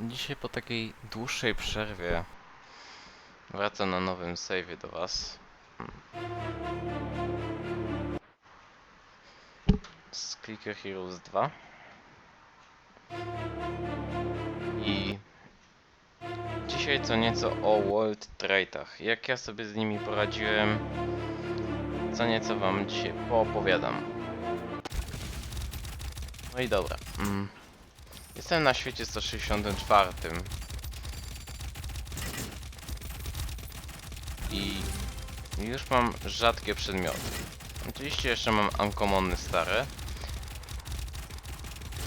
Dzisiaj po takiej dłuższej przerwie wracam na nowym save'ie do was. Z Clicker Heroes 2. I dzisiaj co nieco o World Trade'ach. Jak ja sobie z nimi poradziłem, co nieco wam dzisiaj poopowiadam. No i dobra. Mm. Jestem na świecie 164. I już mam rzadkie przedmioty. Oczywiście jeszcze mam uncommony stare.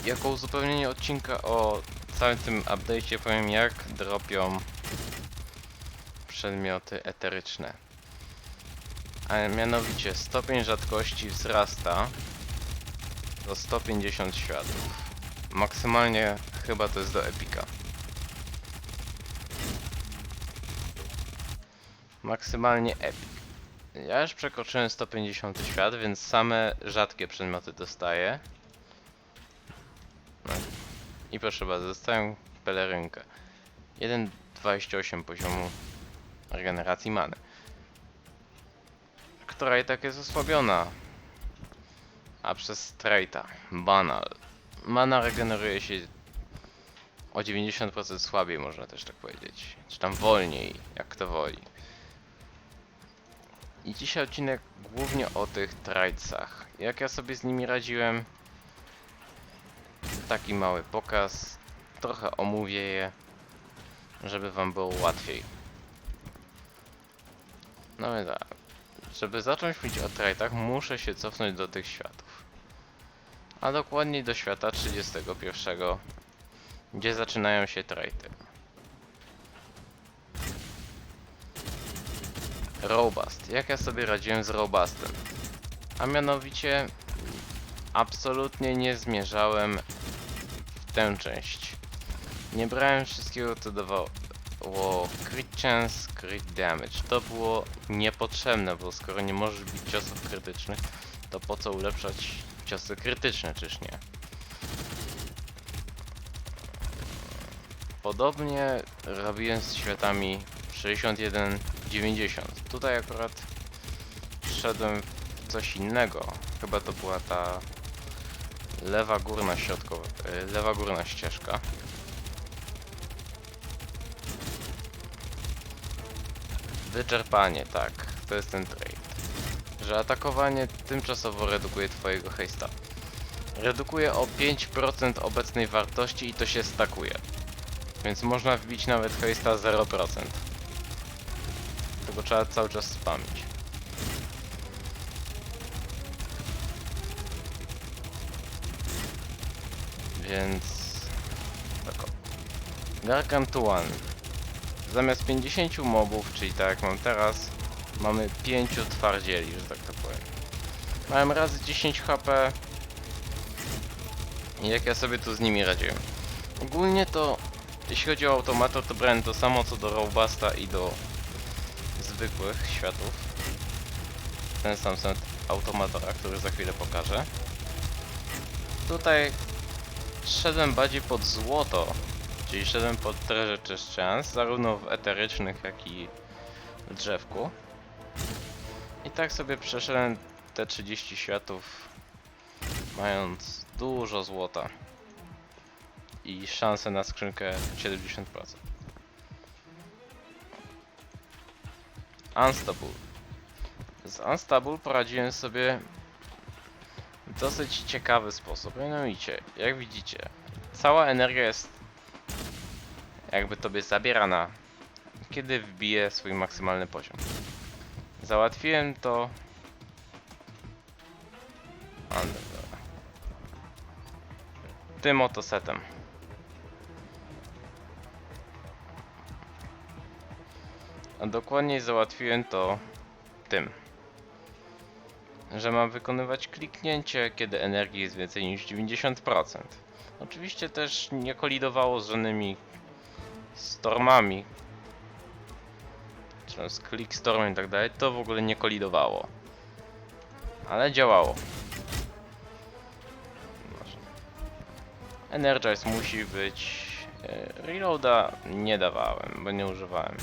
Jako uzupełnienie odcinka o całym tym update'cie powiem jak dropią przedmioty eteryczne. A mianowicie stopień rzadkości wzrasta do 150 światów. Maksymalnie chyba to jest do Epika. Maksymalnie Epic. Ja już przekroczyłem 150 świat, więc same rzadkie przedmioty dostaję. No. I proszę bardzo, dostaję pelerynkę. 1,28 poziomu regeneracji many. Która i tak jest osłabiona. A przez Straita. Banal. Mana regeneruje się o 90% słabiej, można też tak powiedzieć. Czy tam wolniej, jak kto woli. I dzisiaj odcinek głównie o tych tradesach. Jak ja sobie z nimi radziłem. Taki mały pokaz. Trochę omówię je, żeby wam było łatwiej. No i tak. Żeby zacząć mówić o tradach, muszę się cofnąć do tych światów. A dokładniej do świata 31, gdzie zaczynają się trajty. Robust. Jak ja sobie radziłem z Robustem? A mianowicie absolutnie nie zmierzałem w tę część. Nie brałem wszystkiego, co dawało crit chance, crit damage. To było niepotrzebne, bo skoro nie możesz bić ciosów krytycznych, to po co ulepszać ciosy krytyczne, czyż nie? Podobnie robiłem z światami 61-90. Tutaj akurat szedłem w coś innego. Chyba to była ta lewa górna środkowa, e, lewa górna ścieżka. Wyczerpanie, tak. To jest ten trade. Że atakowanie tymczasowo redukuje twojego hejsta. Redukuje o 5% obecnej wartości i to się stakuje. Więc można wbić nawet hejsta 0%. Tego trzeba cały czas spamić. Więc... Tak o. Gargantuan. Zamiast 50 mobów, czyli tak jak mam teraz, mamy 5 twardzieli, że tak to powiem. Miałem razy 10 HP. I jak ja sobie tu z nimi radziłem. Ogólnie to, jeśli chodzi o automator, to brałem to samo co do Robusta i do zwykłych światów. Ten sam set automatora, który za chwilę pokażę. Tutaj szedłem bardziej pod złoto, czyli szedłem pod treasure chest chance, zarówno w eterycznych, jak i w drzewku. Tak sobie przeszedłem te 30 światów, mając dużo złota i szansę na skrzynkę 70%. Unstable. Z Unstable poradziłem sobie w dosyć ciekawy sposób. Mianowicie, jak widzicie, cała energia jest jakby tobie zabierana, kiedy wbije swój maksymalny poziom. Załatwiłem to tym oto setem. A dokładniej załatwiłem to tym. Że mam wykonywać kliknięcie, kiedy energii jest więcej niż 90%. Oczywiście też nie kolidowało z żadnymi stormami. Tam z clickstormem i tak dalej. To w ogóle nie kolidowało. Ale działało. Energize musi być E, Reloada nie dawałem, bo nie używałem.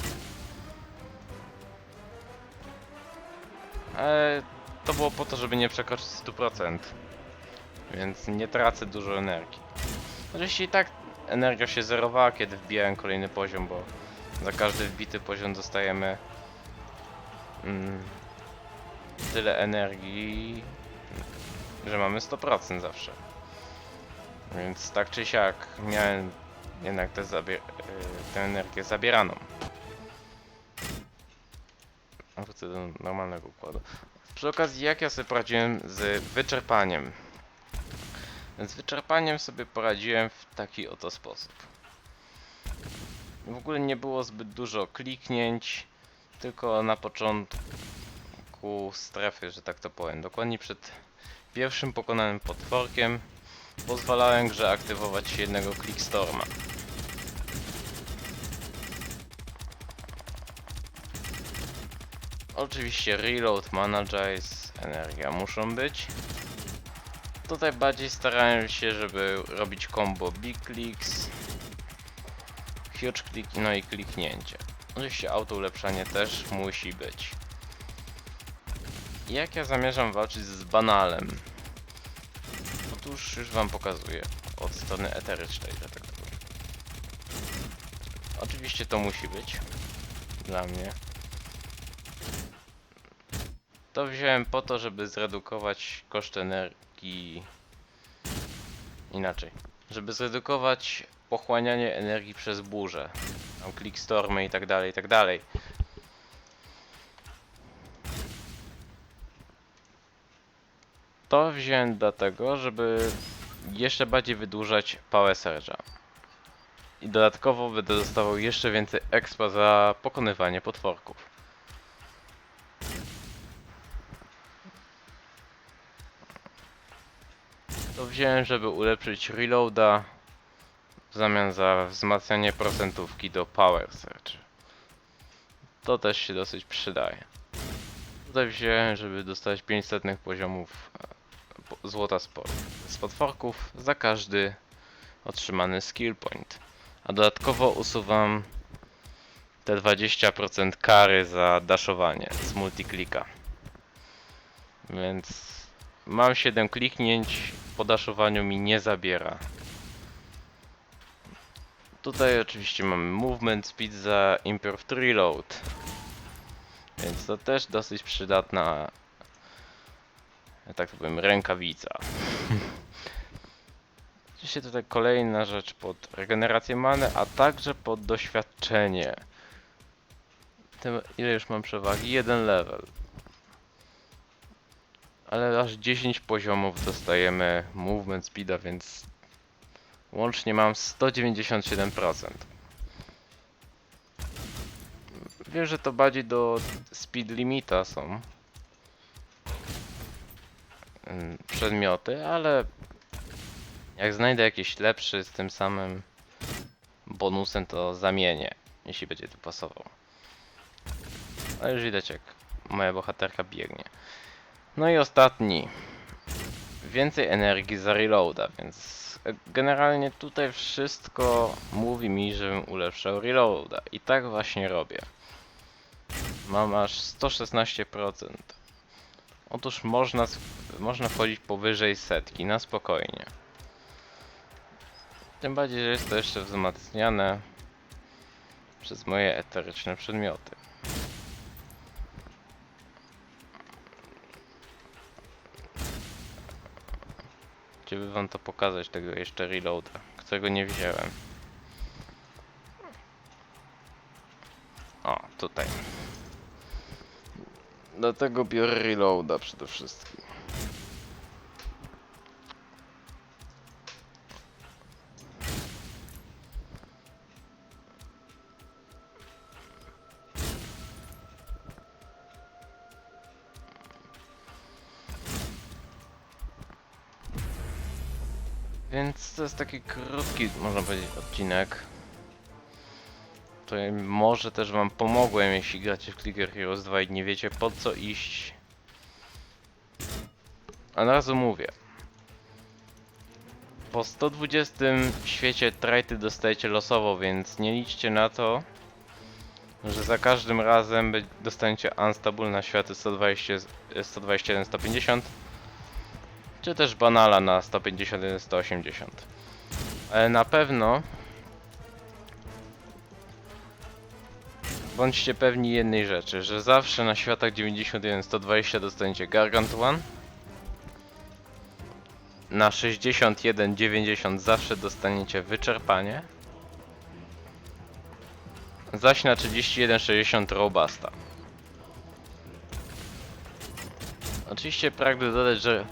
Ale to było po to, żeby nie przekroczyć 100%. Więc nie tracę dużo energii. Oczywiście i tak energia się zerowała, kiedy wbijałem kolejny poziom, bo za każdy wbity poziom dostajemy mm, tyle energii, że mamy 100% zawsze. Więc tak czy siak miałem jednak tę y, tę energię zabieraną. Wrócę do normalnego układu. Przy okazji jak ja sobie poradziłem z wyczerpaniem. Z wyczerpaniem sobie poradziłem w taki oto sposób. W ogóle nie było zbyt dużo kliknięć, tylko na początku strefy, że tak to powiem. Dokładnie przed pierwszym pokonanym potworkiem pozwalałem grze aktywować jednego clickstorma. Oczywiście reload, managize, energia muszą być. Tutaj bardziej starałem się, żeby robić combo big clicks, huge click, no i kliknięcie. Oczywiście auto ulepszanie też musi być. Jak ja zamierzam walczyć z banalem? Otóż już wam pokazuję od strony eterycznej, że tak. Oczywiście to musi być dla mnie. To wziąłem po to, żeby zredukować koszt energii. Inaczej. Żeby zredukować pochłanianie energii przez burzę. Tam clickstormy i tak dalej, i tak dalej. To wziąłem dlatego, żeby jeszcze bardziej wydłużać Power Surge'a. I dodatkowo będę dostawał jeszcze więcej expa za pokonywanie potworków. Wziąłem, żeby ulepszyć reloada w zamian za wzmacnianie procentówki do Power Surge. To też się dosyć przydaje. Tutaj wziąłem, żeby dostać 500 poziomów e, złota z potworków za każdy otrzymany skill point. A dodatkowo usuwam te 20% kary za daszowanie z multiklika. Więc mam 7 kliknięć, po daszowaniu mi nie zabiera. Tutaj oczywiście mamy movement speed za improved reload. Więc to też dosyć przydatna, ja tak powiem, rękawica. Oczywiście tutaj kolejna rzecz pod regenerację many, a także pod doświadczenie. Tym, ile już mam przewagi? Jeden level. Ale aż 10 poziomów dostajemy movement speeda, więc łącznie mam 197%. Wiem, że to bardziej do speed limita są mm, przedmioty, ale jak znajdę jakiś lepszy z tym samym bonusem, to zamienię, jeśli będzie tu pasował. Ale już widać jak moja bohaterka biegnie. No i ostatni. Więcej energii za reloada, więc generalnie tutaj wszystko mówi mi, żebym ulepszał reloada. I tak właśnie robię. Mam aż 116%. Otóż można, można wchodzić powyżej setki, na spokojnie. Tym bardziej, że jest to jeszcze wzmacniane przez moje eteryczne przedmioty. Chciałbym wam to pokazać, tego jeszcze reloada, którego nie wziąłem. O, tutaj. Dlatego biorę reloada przede wszystkim. Więc to jest taki krótki, można powiedzieć, odcinek. To może też wam pomogłem, jeśli gracie w Clicker Heroes 2 i nie wiecie po co iść. A na razu mówię. Po 120 świecie trajty dostajecie losowo, więc nie liczcie na to, że za każdym razem dostaniecie unstable na światy 120, 121, 150 czy też banala na 151, 180. Ale na pewno bądźcie pewni jednej rzeczy, że zawsze na światach 91, 120 dostaniecie Gargantuan. Na 61, 90 zawsze dostaniecie wyczerpanie. Zaś na 31, 60 Robasta. Oczywiście pragnę dodać, że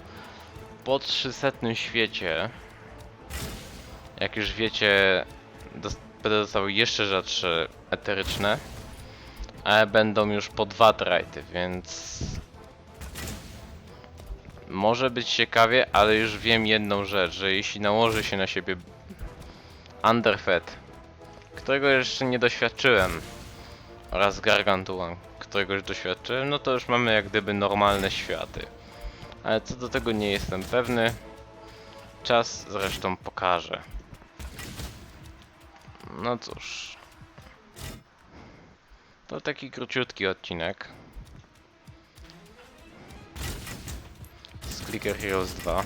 po 300 świecie, jak już wiecie, będę dostawał jeszcze rzadsze eteryczne, ale będą już po dwa trajty, więc może być ciekawie, ale już wiem jedną rzecz, że jeśli nałoży się na siebie Underfed, którego jeszcze nie doświadczyłem, oraz Gargantuan, którego już doświadczyłem, no to już mamy jak gdyby normalne światy. Ale co do tego nie jestem pewny. Czas zresztą pokaże. No cóż. To taki króciutki odcinek. Z Clicker Heroes 2.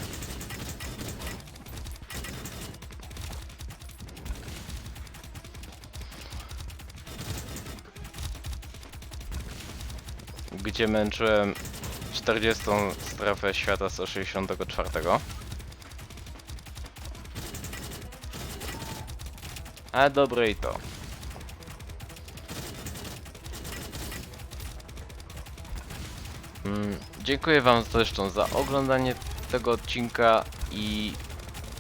Gdzie męczyłem 40 strefę świata 164. A dobre i to. Mm, dziękuję wam zresztą za oglądanie tego odcinka i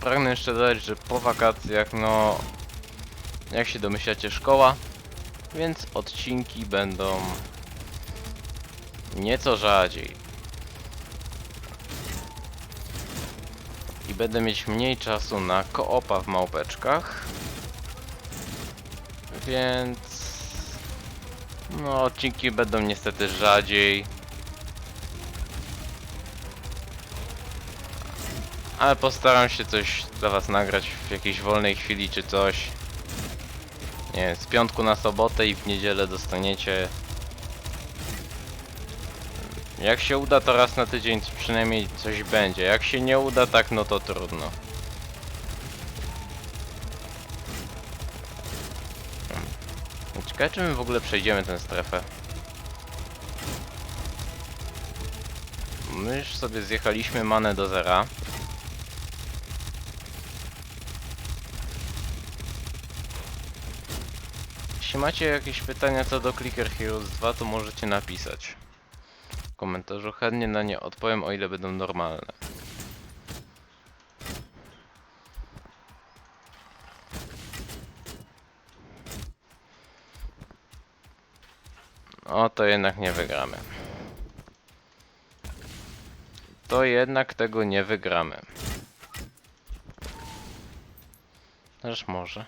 pragnę jeszcze dodać, że po wakacjach, no jak się domyślacie, szkoła, więc odcinki będą nieco rzadziej. Będę mieć mniej czasu na koopa w małpeczkach. Więc... No, odcinki będą niestety rzadziej. Ale postaram się coś dla was nagrać w jakiejś wolnej chwili czy coś. Nie z piątku na sobotę i w niedzielę dostaniecie jak się uda to raz na tydzień przynajmniej coś będzie. Jak się nie uda tak no to trudno. Hmm. Ciekawe czy my w ogóle przejdziemy tę strefę. My już sobie zjechaliśmy manę do zera. Jeśli macie jakieś pytania co do Clicker Heroes 2 to możecie napisać komentarzu. Chętnie na nie odpowiem, o ile będą normalne. O, to jednak nie wygramy. To jednak tego nie wygramy. Też może.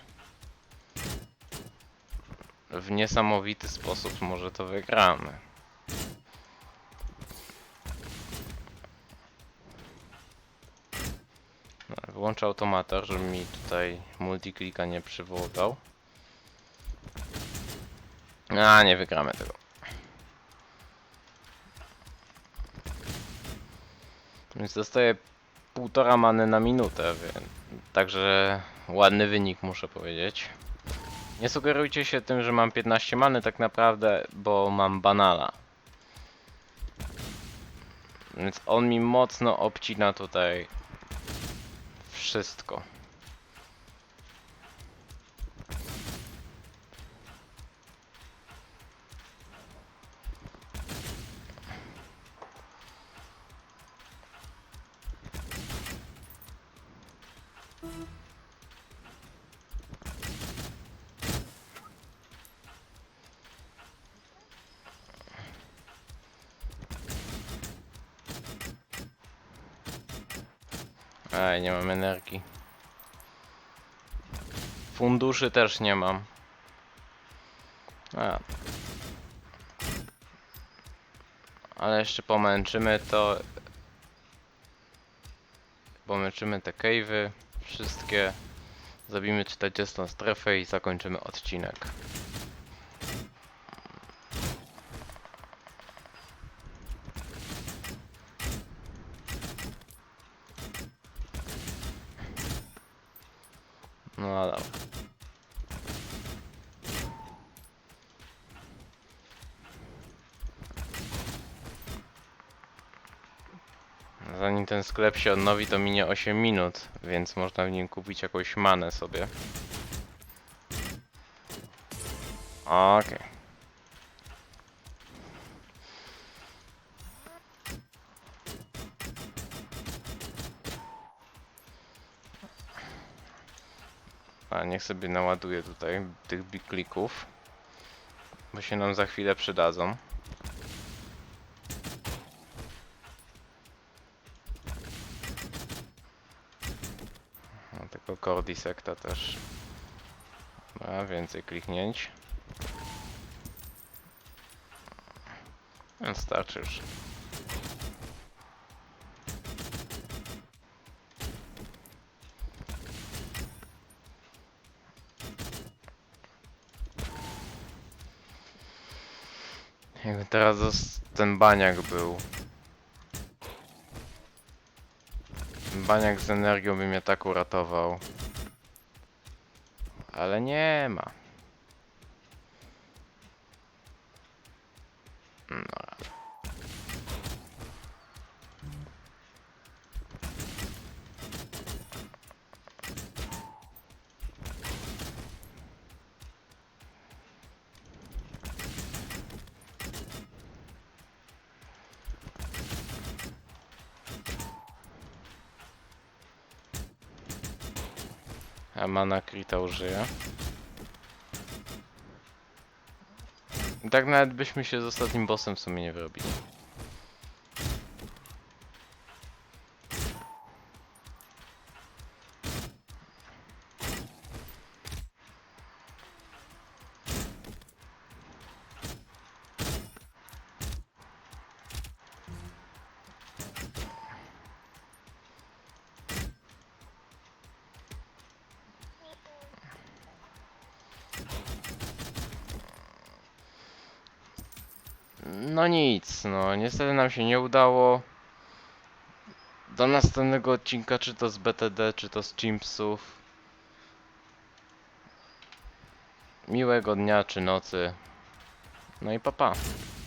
W niesamowity sposób może to wygramy. Wyłączę automator, żeby mi tutaj multiklika nie przywołał. A, nie wygramy tego. Więc dostaję półtora many na minutę, więc... Także ładny wynik muszę powiedzieć. Nie sugerujcie się tym, że mam 15 many tak naprawdę, bo mam banala. Więc on mi mocno obcina tutaj wszystko. Aj, nie mam energii. Funduszy też nie mam. A. Ale jeszcze pomęczymy to. Pomęczymy te cave'y. wszystkie. Zabijmy 40 strefę i zakończymy odcinek. No ale. Zanim ten sklep się odnowi, to minie 8 minut, więc można w nim kupić jakąś manę sobie. Okej. A niech sobie naładuje tutaj tych biklików, bo się nam za chwilę przydadzą. No, tego Cordysekta też. A więcej kliknięć. Więc starczy już. Jakby teraz ten baniak był. Baniak z energią by mnie tak uratował. Ale nie ma. A mana Krita użyje. I Tak nawet byśmy się z ostatnim bossem w sumie nie wyrobili. No nic, no niestety nam się nie udało. Do następnego odcinka, czy to z BTD, czy to z Chimpsów. Miłego dnia czy nocy. No i papa. Pa.